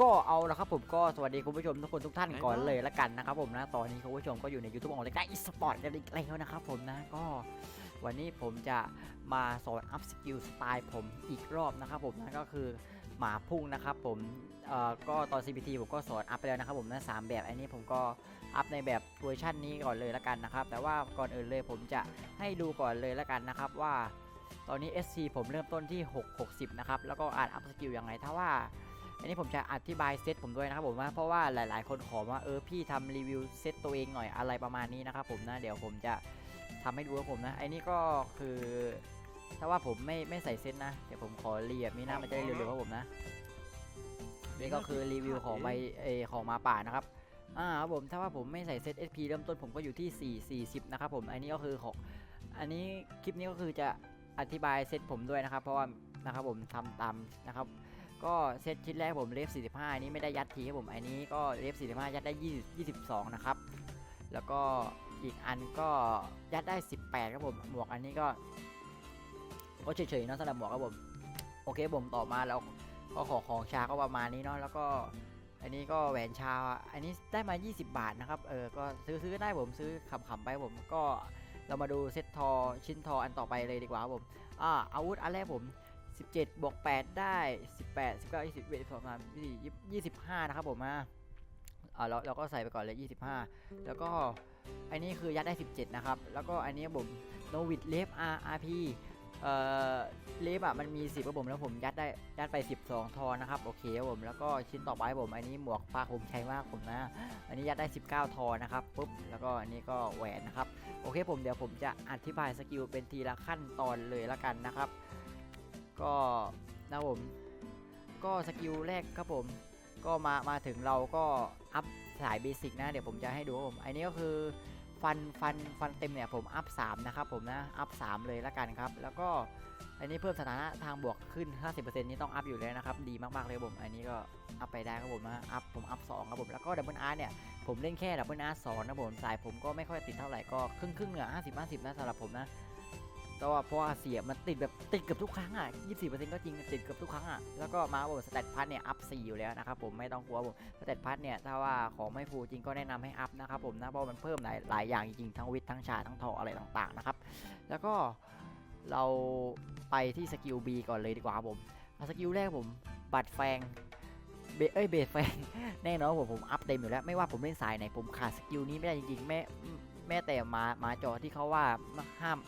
ก็เอาละครับผมก็สวัสดีคุณผู้ชมทุกคนทุกท่านก่อนเลยละกันนะครับผมนะตอนนี้คุณผู้ชมก็อยู่ใน YouTube ของเล็กได้อีสปอร์ตกันอีกแล้วนะครับผมนะก็วันนี้ผมจะมาสอนอัพสกิลสไตล์ผมอีกรอบนะครับผมนะก็คือหมาพุ่งนะครับผมเอ่อก็ตอน CPT ผมก็สอนอัพไปแล้วนะครับผมนะสามแบบอันนี้ผมก็อัพในแบบเวอร์ชันนี้ก่อนเลยละกันนะครับแต่ว่าก่อนอื่นเลยผมจะให้ดูก่อนเลยละกันนะครับว่า ตอนนี้ SC ผมเริ่มต้นที่ 6 60 นะครับแล้วก็อ่านอัพสกิลยังไงถ้าว่า อันนี้ผมจะอธิบายเซตผมด้วยนะครับผมว่าเพราะว่าหลาย ๆ คนขอว่าเออพี่ทำรีวิวเซตตัวเองหน่อยอะไรประมาณนี้นะครับผมนะเดี๋ยวผมจะทำให้ดูครับผมนะไอ้นี่ก็คือ ถ้าว่าผมไม่ไม่ใส่เซตนะเดี๋ยวผมขอรีแบบนี้นะมันจะได้เร็วๆครับผมนะนี่ก็คือรีวิวของใบเออของหมาป่านะครับอ่าครับผมถ้าว่าผมไม่ใส่เซต SP เริ่มต้นผมก็อยู่ที่ 4 40 นะครับผมอันนี้ก็คือของอันนี้คลิปนี้ก็คือจะอธิบายเซตผมด้วยนะครับ เพราะว่านะครับผมทำตามนะครับ ก็เซตชิ้นแรกผมเลฟ45 นี้ไม่ได้ยัดทีครับผมอันนี้ก็เลฟ45 ยัดได้ 20 22 นะครับ แล้วก็อีกอันก็ยัดได้ 18 ครับผม หมวกอันนี้ก็ ก็เฉยๆนะสำหรับหมวกครับผม โอเคผมต่อมาแล้วก็ขอของชาก็ประมาณนี้เนาะแล้วก็อันนี้ก็แหวนชา อันนี้ได้มา 20 บาทนะครับ เออ ก็ซื้อซื้อได้ผมซื้อขำๆไปผม ก็เรามาดูเซตทอชิ้นทออันต่อไปเลยดีกว่าครับผม อ่าอาวุธอันแรกผม 17บวก8ได้ 18 19 20 21 22 23 25นะครับผมอ่าเราเราก็ใส่ไปก่อนเลย 25 แล้วก็อันนี้คือยัดได้ 17 นะครับ แล้วก็อันนี้ผมโนวิดเลฟ R RP เอ่อเลฟอะมันมี 10ครับผมแล้วผมยัดได้ยัดไป 12 ทอนะครับโอเคครับผมแล้วก็ชิ้นต่อไปผมอันนี้หมวกฟ้าผมใช้มากผมนะ อันนี้ยัดได้ 19 ทอนะครับปุ๊บแล้วก็อันนี้ก็แหวนนะครับโอเคผมเดี๋ยวผมจะอธิบายสกิลเป็นทีละขั้นตอนเลยละกันนะครับ ก็นะผม ก็สกิลแรกครับผม ก็มามาถึงเราก็อัพสายเบสิกนะ เดี๋ยวผมจะให้ดูผม อันนี้ก็คือฟันฟันฟันเต็มเนี่ยผมอัพ3นะครับผมนะ อัพ3เลยละกันครับ แล้วก็อันนี้เพิ่มสถานะทางบวกขึ้น 50%นี่ต้องอัพอยู่แล้วนะครับ ดีมากๆเลยผม อันนี้ก็อัพไปได้ครับผมนะ อัพผมอัพ2ครับผม แล้วก็ดับเบิลอาร์เนี่ยผมเล่นแค่ดับเบิลอาร์สองนะผม สายผมก็ไม่ค่อยติดเท่าไหร่ก็ครึ่งครึ่งเนี่ยห้าสิบห้าสิบนะสำหรับผมนะ แต่ว่าเพราะว่าเสียมันติดแบบติดเกือบทุกครั้งอะ 24%ก็จริงติดเกือบทุกครั้งอะ แล้วก็มาบอกสแตทพัทเนี่ยอัพ4อยู่แล้วนะครับผมไม่ต้องกลัวผมสแตทพัทเนี่ยถ้าว่าของไม่ฟูจริงก็แนะนำให้อัพนะครับผมนะเพราะมันเพิ่มหลายหลายอย่างจริงๆทั้งวิทย์ทั้งชาทั้งทออะไรต่างๆนะครับแล้วก็เราไปที่สกิล B ก่อนเลยดีกว่าผมสกิลแรกผมบัตรแฟงเบเอ้ยเบสแฟงแน่นอนผมผมอัพเต็มอยู่แล้วไม่ว่าผมเล่นสายไหนผมขาดสกิลนี้ไม่ได้จริงๆแม่แม่แต่มามาจอที่เขาว่าห้าม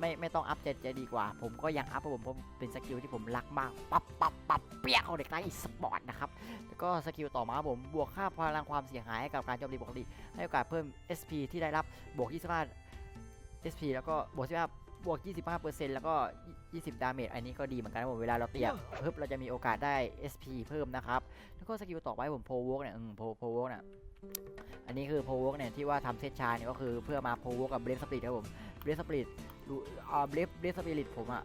ไม่ไม่ต้องอัพเจ็ดจะดีกว่า ผมก็ยังอัพเพราะผมเป็นสกิลที่ผมรักมากปับปับปับเปียกเอาเด็กไร้สปอร์ตนะครับแล้วก็สกิลต่อมาผมบวกค่าพลังความเสียหายให้กับการโจมตีปกติให้โอกาสเพิ่ม SP ที่ได้รับบวก25 SP แล้วก็บวก15 บวก 25%แล้วก็ 20 ดาเมจ อันนี้ก็ดีเหมือนกันครับผมเวลาเราเตียเพิ่มเราจะมีโอกาสได้ SP เพิ่มนะครับ แล้วก็สกิลต่อไปผมโพวกเนี่ยอืมโพโพวกเนี่ยอันนี้คือโพวกเนี่ยที่ว่าทำเซตชาเนี่ยก็คือเพื่อมาโพวกกับเบรฟสปริตครับผม เบรฟสปริตดูอ่าเบรฟเบรฟสปิริตผมอะ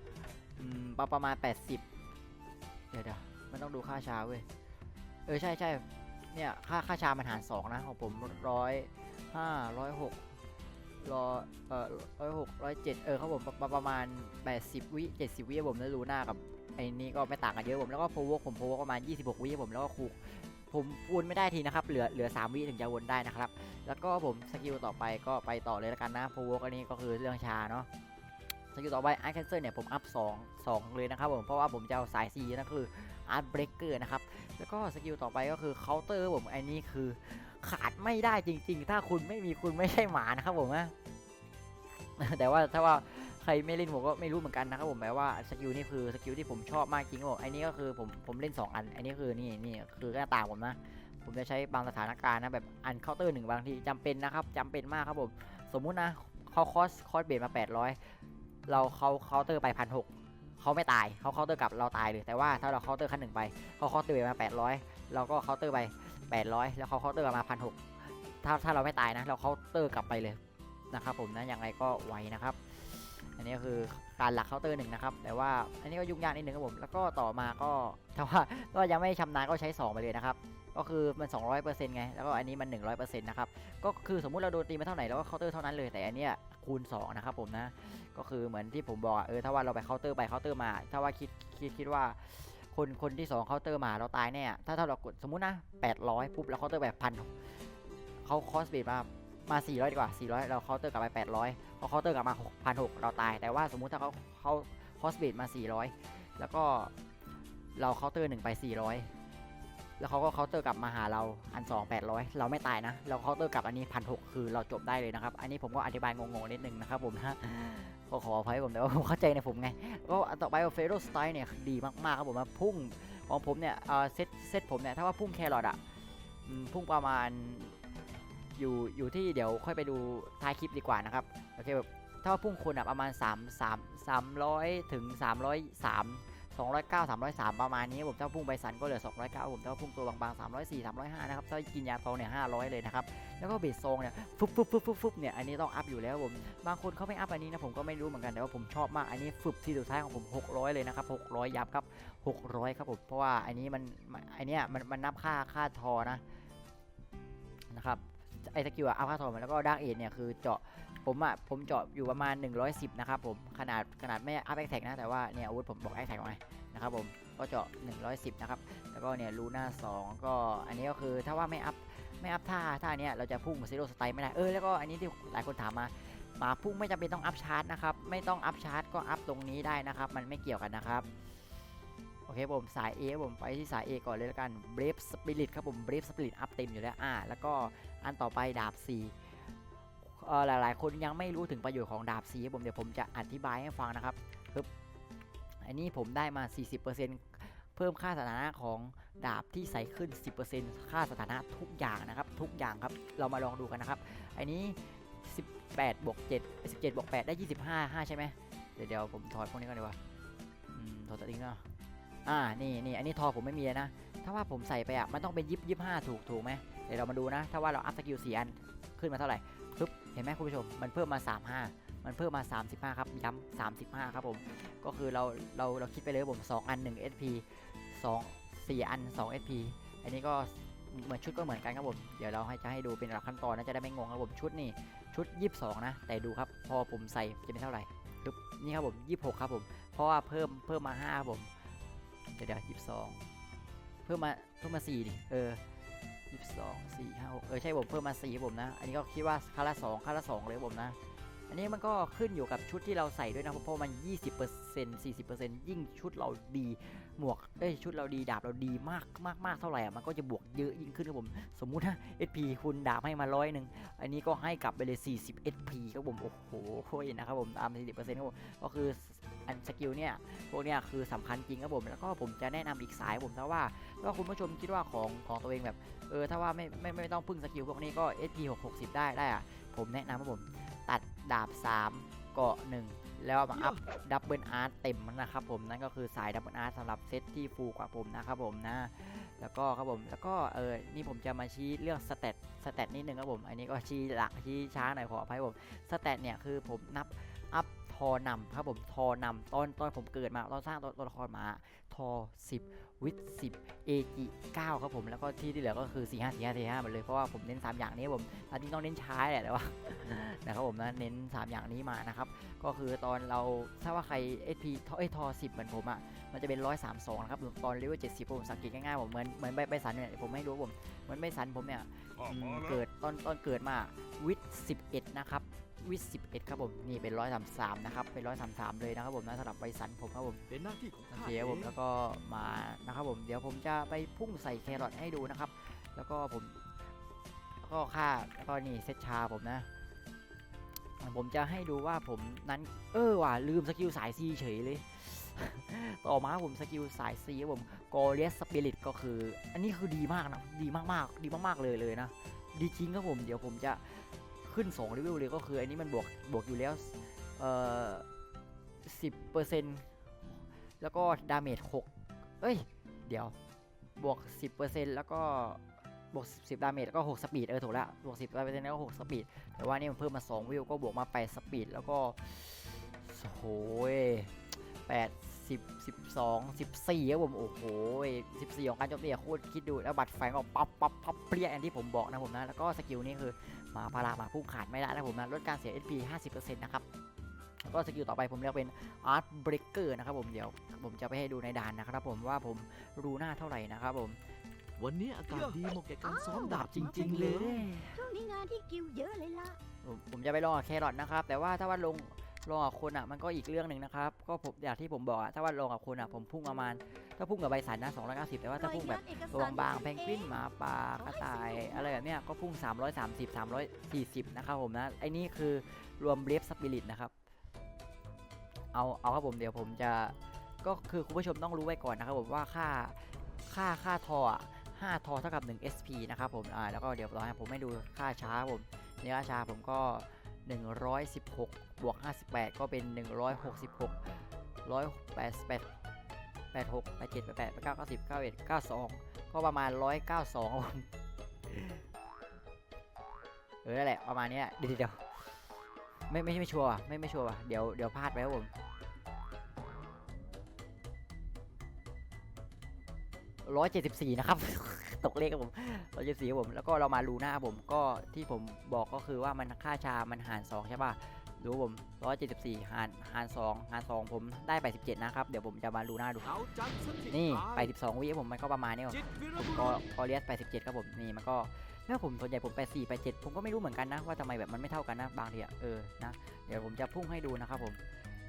อืมประประมาณ 80 เดี๋ยวเดี๋ยวมันต้องดูค่าชาเว้ย เออใช่ใช่เนี่ยค่าค่าชามันหาร2นะของผมร้อยห้าร้อยหก ร้อยเอ่อร้อยหกร้อยเจ็ดเออครับผมประประมาณ 80 วิ 70 วิผมแล้วรูหน้ากับไอ้นี่ก็ไม่ต่างกันเยอะผมแล้วก็โพวกผมโพวกประมาณ 26 วิผมแล้วก็คูผมวนไม่ได้ทีนะครับเหลือเหลือ 3 วิถึงจะวนได้นะครับ แล้วก็ผมสกิลต่อไปก็ไปต่อเลยแล้วกันนะโพวกอันนี้ก็คือเรื่องชาเนาะสกิลต่อไปอาร์แคนเซอร์เนี่ยผมอัพ2 2 เลยนะครับผมเพราะว่าผมจะเอาสายซีนะคืออาร์ตเบรกเกอร์นะครับแล้วก็สกิลต่อไปก็คือเคาน์เตอร์ผมอันนี้คือ ขาดไม่ได้จริง ๆ ถ้าคุณไม่มีคุณไม่ใช่หมานะครับผมนะแต่ว่าถ้าว่าใครไม่เล่นผมก็ไม่รู้เหมือนกันนะครับผมแปลว่าสกิลนี่คือสกิลที่ผมชอบมากจริงครับผมอันนี้ก็คือผมผมเล่น 2 อัน อันนี้คือนี่นี่คือหน้าต่างผมนะ ผมจะใช้บางสถานการณ์นะแบบอันเคาน์เตอร์หนึ่งบางทีจำเป็นนะครับจำเป็นมากครับผม สมมุตินะเขาคอสคอสเบสมา 800 เราเขาเคาน์เตอร์ไปพันหก เขาไม่ตายเขาเคาน์เตอร์กลับเราตายเลยแต่ว่าถ้าเราเคาน์เตอร์ขั้นหนึ่งไปเขาเคาน์เตอร์มา800เราก็เคาน์เตอร์ไป800 แล้วเขาเคาน์เตอร์มาพันหกถ้าถ้าเราไม่ตายนะ เราเคาน์เตอร์กลับไปเลยนะครับผมนะยังไงก็ไวนะครับ อันนี้ก็คือการหลักเคาน์เตอร์หนึ่งนะครับ แต่ว่าอันนี้ก็ยุ่งยากนิดนึงครับผมแล้วก็ต่อมาก็ถ้าว่าก็ยังไม่ชำนาญก็ใช้ 2 ไปเลยนะครับก็คือมัน 200%ไง แล้วก็อันนี้มัน 100%นะครับ ก็คือสมมุติเราโดนตีมาเท่าไหร่เราก็เคาน์เตอร์เท่านั้นเลย แต่อันเนี้ย คูณ2นะครับผมนะก็คือเหมือนที่ผมบอกอะเออถ้าว่าเราไปเคาน์เตอร์ไปเคาน์เตอร์มา ถ้าว่าคิดคิดคิดว่าคนคนที่สองเคาน์เตอร์มาเราตายแน่ถ้าถ้าเรากดสมมุตินะ800ปุ๊บแล้วเคาน์เตอร์แบบพันเขาคอสเบดมามา400ดีกว่า 400 เราเคาน์เตอร์กลับไป 800เขาเคาน์เตอร์กลับมา6,600เราตาย แต่ว่าสมมุติถ้าเขาเขาคอสเบดมา 400 แล้วก็เราเคาน์เตอร์หนึ่งไป 400 แล้วเขาก็เคาน์เตอร์กลับมาหาเราอันสองแปดร้อยเราไม่ตายนะ เราเคาน์เตอร์กลับอันนี้พันหกคือเราจบได้เลยนะครับ อันนี้ผมก็อธิบายงงๆนิดนึงนะครับผมนะก็ขออภัยผมแต่ว่าผมเข้าใจในผมไง ก็อันต่อไปเฟโรสไตล์เนี่ยดีมากๆครับผมมาพุ่งของผมเนี่ยเออเซตเซตผมเนี่ยถ้าว่าพุ่งแครอทอะพุ่งประมาณอยู่อยู่ที่เดี๋ยวค่อยไปดูท้ายคลิปดีกว่านะครับโอเคแบบถ้าว่าพุ่งคนอะประมาณ 3 3 300 ถึง 303 209 303 ประมาณนี้ผมถ้าพุ่งใบสันก็เหลือ 209 ผมถ้าว่าพุ่งตัวบางๆ 304 305 นะครับถ้ากินยาทองเนี่ย 500 เลยนะครับ แล้วก็เบสซองเนี่ยฟึบฟึบฟึบฟึบฟึบเนี่ย อันนี้ต้องอัพอยู่แล้วผม บางคนเขาไม่อัพอันนี้นะผมก็ไม่รู้เหมือนกัน แต่ว่าผมชอบมาก อันนี้ฟึบที่สุดท้ายของผม 600 เลยนะครับ 600 ยับครับ 600 ครับผม เพราะว่าอันนี้มัน อันเนี้ยมันมันนับค่าค่าทอนะนะครับไอสกิลอะอัพค่าทอมาแล้วก็ดักเอทเนี่ยคือเจาะ ผมอะผมเจาะอยู่ประมาณ 110 นะครับผมขนาดขนาดไม่อัพแอคแท็กนะ แต่ว่าเนี่ยอาวุธผมบอกแอคแท็กไว้นะครับผมก็เจาะ 110 นะครับ แล้วก็เนี่ยลูน่า2ก็อันนี้ก็คือถ้าว่าไม่อัพไม่อัพท่าท่าเนี้ยเราจะพุ่งซีโร่สไตล์ไม่ได้เออแล้วก็อันนี้ที่หลายคนถามมาหมาพุ่งไม่จำเป็นต้องอัพชาร์จนะครับไม่ต้องอัพชาร์จก็อัพตรงนี้ได้นะครับ มันไม่เกี่ยวกันนะครับโอเคผมสาย A ผมไปที่สาย A ก่อนเลยแล้วกัน Brave Spirit ครับผม Brave Spirit อัพเต็มอยู่แล้วอ่าแล้วก็อันต่อไปดาบ 4 หลายๆ คนยังไม่รู้ถึงประโยชน์ของดาบสีผมเดี๋ยวผมจะอธิบายให้ฟังนะครับปึ๊บอันนี้ผมได้มา 40%เพิ่มค่าสถานะของดาบที่ใส่ขึ้น 10%ค่าสถานะทุกอย่างนะครับ ทุกอย่างครับเรามาลองดูกันนะครับ อันนี้ 18บวก7 17บวก8ได้ 25 5 ใช่ไหมเดี๋ยวเดี๋ยวผมถอดพวกนี้ก่อนดีกว่าอืมถอดตัวทิ้งเนาะอ่านี่นี่อันนี้ทอผมไม่มีนะ ถ้าว่าผมใส่ไปอะมันต้องเป็นยิบยิบห้าถูกถูกไหมเดี๋ยวเรามาดูนะ ถ้าว่าเราอัพสกิลสี่อันขึ้นมาเท่าไหร่ เห็นไหมคุณผู้ชมมันเพิ่มมา 35 มันเพิ่มมา 35 ครับ ย้ำ35 ครับผม ก็คือเราเราเราคิดไปเลยผม 2 อัน 1 SP 2 4 อัน 2 SP อันนี้ก็เหมือนชุดก็เหมือนกันครับผม เดี๋ยวเราให้จะให้ดูเป็นหลักขั้นตอนนะจะได้ไม่งงครับผมชุดนี่ชุด 22 นะ แต่ดูครับพอผมใส่จะเป็นเท่าไหร่ปึ๊บนี่ครับผม 26 ครับผม เพราะว่าเพิ่มเพิ่มมา5ครับผม เดี๋ยวเดี๋ยว22 เพิ่มมาเพิ่มมา4ดิเออ 22 4 5 6เออใช่ผมเพิ่มมา4ครับผมนะ อันนี้ก็คิดว่าค่าละ2ค่าละ2เลยครับผมนะ อันนี้มันก็ขึ้นอยู่กับชุดที่เราใส่ด้วยนะเพราะมัน20% 40%ยิ่งชุดเราดีหมวกเอ้ยชุดเราดีดาบเราดีมากมากมากเท่าไหร่อะมันก็จะบวกเยอะยิ่งขึ้นครับผมสมมุตินะ SP คุณดาบให้มาร้อยหนึ่งอันนี้ก็ให้กลับไปเลย40 SP ครับผมโอ้โหนะครับผมตาม40%ครับผมก็คือ อันสกิลเนี่ยพวกเนี้ยคือสำคัญจริงครับผมแล้วก็ผมจะแนะนำอีกสายผมถ้าว่าถ้าคุณผู้ชมคิดว่าของของตัวเองแบบเออถ้าว่าไม่ไม่ไม่ต้องพึ่งสกิลพวกนี้ก็ SP 660 ได้ได้อะผมแนะนำครับผมตัดดาบ 3 เกาะ 1 แล้วมาอัพดับเบิลอาร์ตเต็มนะครับผมนั่นก็คือสายดับเบิลอาร์ตสำหรับเซตที่ฟูลกว่าผมนะครับผมนะแล้วก็ครับผมแล้วก็เออนี่ผมจะมาชี้เรื่องสเตตสเตตนิดนึงครับผม อันนี้ก็ชี้หลักชี้ช้าหน่อยขออภัยผมสเตตเนี่ยคือผมนับอัพ ทอนำครับผมทอนำตอนตอนผมเกิดมาตอนสร้างตัวตัวละครมาทอ10 วิท10 AG 9ครับผมแล้วก็ที่ที่เหลือก็คือ 4 5 4 5 4 5หมดเลยเพราะว่าผมเน้น 3 อย่างนี้ผมอันนี้ต้องเน้นช้าแหละแต่ว่านะครับผมนะเน้น 3 อย่างนี้มานะครับก็คือตอนเราถ้าว่าใคร SP ทอเอ้ยทอ10 เหมือนผมอะมันจะเป็น 132นะครับตอนเลเวล70ผมสังเกตง่ายๆผมเหมือนเหมือนใบใบสันเนี่ยผมไม่รู้ผมเหมือนใบสันผมเนี่ยอืมเกิดตอนตอนเกิดมาวิท11 นะครับ วิท11ครับผมนี่เป็น133นะครับเป็น133เลยนะครับผมนะสำหรับใบสันผมครับผมเป็นหน้าที่ของโอข้าเคเอครับผมงแล้วก็มานะครับผมเดี๋ยวผมจะไปพุ่งใส่แครอทให้ดูนะครับ แล้วก็ผมแล้วก็ค่าแล้วก็นี่เซตชาผมนะ ผมจะให้ดูว่าผมนั้นเออว่ะลืมสกิลสายซีเฉยเลยต่อมาครับผมสกิลสายซีครับผมกอเลียสสปิริตก็คือ อันนี้คือดีมากนะดีมากๆ ดีมากๆเลยเลยนะ ดีจริงครับผมเดี๋ยวผมจะ ขึ้น2เลเวลเลยก็คืออันนี้มันบวกบวกอยู่แล้วเอ่อสิบเปอร์เซ็นต์แล้วก็ดาเมจ6เอ้ย เดี๋ยวบวก10%แล้วก็บวก10ดาเมจแล้วก็6สปีดเออถูกแล้วบวก10ดาเมจแล้วก็6สปีดแต่ว่านี่มันเพิ่มมา2วิวก็บวกมา8สปีดแล้วก็โอ้ย8 10 12 14ครับผมโอ้โห14 ของการโจมตีอะโคตรคิดดูแล้วบัตรแฝงก็ปั๊บปั๊บปั๊บเปรี้ยอย่างที่ผมบอกนะผมนะแล้วก็สกิลนี้คือหมาพาราหมาพุ่งขาดไม่ได้นะผมนะลดการเสีย HP 50%นะครับก็สกิลต่อไปผมเรียกเป็น Art Breaker นะครับผมเดี๋ยวผมจะไปให้ดูในด่านนะครับผมว่าผมรู้หน้าเท่าไหร่นะครับผมวันนี้อากาศดีเหมาะแก่การซ้อมดาบจจริริงงๆๆเลเลยยช่วงนี้งานที่กิวเยอะเลยล่ะผมผมจะไปลองกับแครอทนะครับแต่ว่าถ้าว่าลง ลองกับคนอะมันก็อีกเรื่องหนึ่งนะครับ ก็ผมอย่างที่ผมบอกอะถ้าว่าลองกับคนอะผมพุ่งประมาณ ถ้าพุ่งกับใบสันนะ290 แต่ว่าถ้าพุ่งแบบตัวบางๆแพนกวินหมาป่ากระต่าย อะไรแบบเนี้ยก็พุ่ง 330 340 นะครับผมนะไอ้นี่คือรวมเบรฟสปิริตนะครับ เอาเอาครับผมเดี๋ยวผมจะก็คือคุณผู้ชมต้องรู้ไว้ก่อนนะครับผมว่าค่าค่าค่าทออะ5ทอเท่ากับ 1 SP นะครับผมอ่าแล้วก็เดี๋ยวรอให้ผมให้ดูค่าช้าครับผมนี่ค่าช้าผมก็ 116 บวก 58 ก็เป็น 166 188 86 87 88 89 90 91 92 ก็ประมาณ 192ครับผมเออนั่นแหละ ประมาณนี้เดี๋ยวเดี๋ยวไม่ไม่ไม่ชัวร์ไม่ไม่ชัวร์ว่ะเดี๋ยวเดี๋ยวพลาดไปครับผม174นะครับ ตกเลขครับผม174ครับผมแล้วก็เรามาลูหน้าผมก็ที่ผมบอกก็คือว่ามันค่าชา มันหาร 2 ใช่ป่ะดูผม174หารหาร2หาร2ผมได้ไป17นะครับเดี๋ยวผมจะมาลูหน้าดู นี่ไป 12วิผมมันก็ประมาณนี้ครับจิตวิรผมก็รุษกอเลียสไป17ครับผมนี่มันก็แล้วผมส่วนใหญ่ผมไป4ไป7ผมก็ไม่รู้เหมือนกันนะว่าทำไมแบบมันไม่เท่ากันนะบางทีอะเออนะเดี๋ยวผมจะพุ่งให้ดูนะครับผม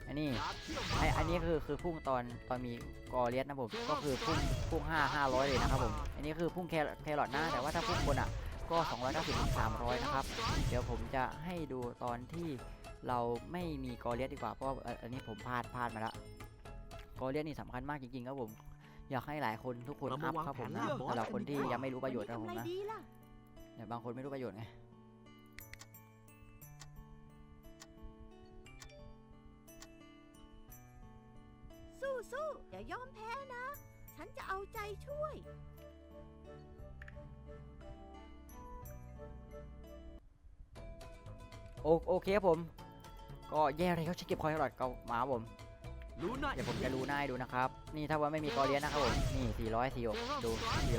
อันนี้ดาบเที่ยวไออันนี้คือคือพุ่งตอนตอนมีกอเลียสนะผมก็คือพุ่งพุ่ง5 500เลยนะครับผมอันนี้คือพุ่งแครแครอทนะแต่ว่าถ้าพุ่งบนอะก็290ถึง300นะครับ เดี๋ยวผมจะให้ดูตอนที่เราไม่มีกอเลียสดีกว่าเพราะว่าเอ่ออันนี้ผมพลาดพลาดมาแล้วกอเลียสนี่สำคัญมากจริงๆครับผมอยากให้หลายคนทุกคนอัพครับผมนะสำหรับคนที่ยังไม่รู้ประโยชน์นะผมทำอะไรนะดีล่ะเดี๋ยวบางคนไม่รู้ประโยชน์ไง อย่ายอมแพ้นะ ฉันจะเอาใจช่วย โอโอเคครับผม ก็แย่เลยเขาใช้เก็บคอยตลอดก็มาครับผม เดี๋ยวผมจะรู้หน้าให้ดูนะครับ นี่ถ้าว่าไม่มีกอเลียนนะครับผม นี่446ดู 438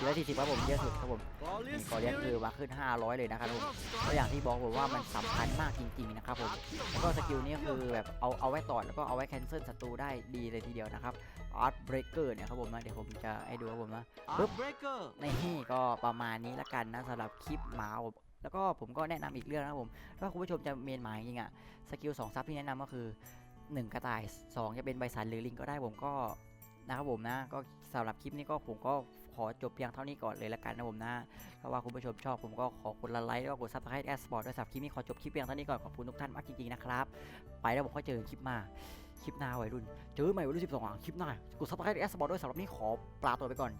440ครับผมเยอะสุดครับผมกอเลียนี่สกอเลียนคือมาขึ้น 500 เลยนะครับผมก็อย่างที่บอกผมว่ามันสำคัญมากจริงๆนะครับผมแล้วก็สกิลนี้คือแบบเอาเอาไว้ต่อแล้วก็เอาไว้แคนเซิลศัตรูได้ดีเลยทีเดียวนะครับ Art Breaker เนี่ยครับผมนะเดี๋ยวผมจะให้ดูครับผมนะปึ๊ปึ๊บบเบรกเกอร์นี่ก็ประมาณนี้ละกันนะสำหรับคลิปหมาผมแล้วก็ผมก็แนะนำอีกเรื่องนะครับผม ถ้าคุณผู้ชมจะเมนหมาจริงๆอะสกิล2ซับที่แนะนำก็คือ 1 กระต่าย 2 จะเป็นใบสันหรือลิงก็ได้ผมก็นะครับผมนะก็สำหรับคลิปนี้ก็ผมก็ขอจบเพียงเท่านี้ก่อนเลยละกันนะผมนะเพราะว่าคุณผู้ชมชอบผมก็ขอคนละไลค์แล้วก็กดซับสไครต์แอสปอร์ตด้วยสำหรับคลิปนี้ขอจบคลิปเพียงเท่านี้ก่อนขอบคุณทุกท่านมากจริงๆนะครับ ไปแล้วผมค่อยเจอกันคลิปหน้าคลิปหน้าวัยรุ่นเจอใหม่วัยรุ่น12อะคลิปหน้ากดซับสไครต์แอสปอร์ตด้วยสำหรับนี้ขอปลาตัวไปก่อน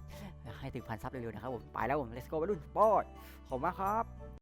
ให้ถึงพันซับเร็วๆนะครับผมไปแล้วผม let's go วัยรุ่นปอดขอบคุณมากครับ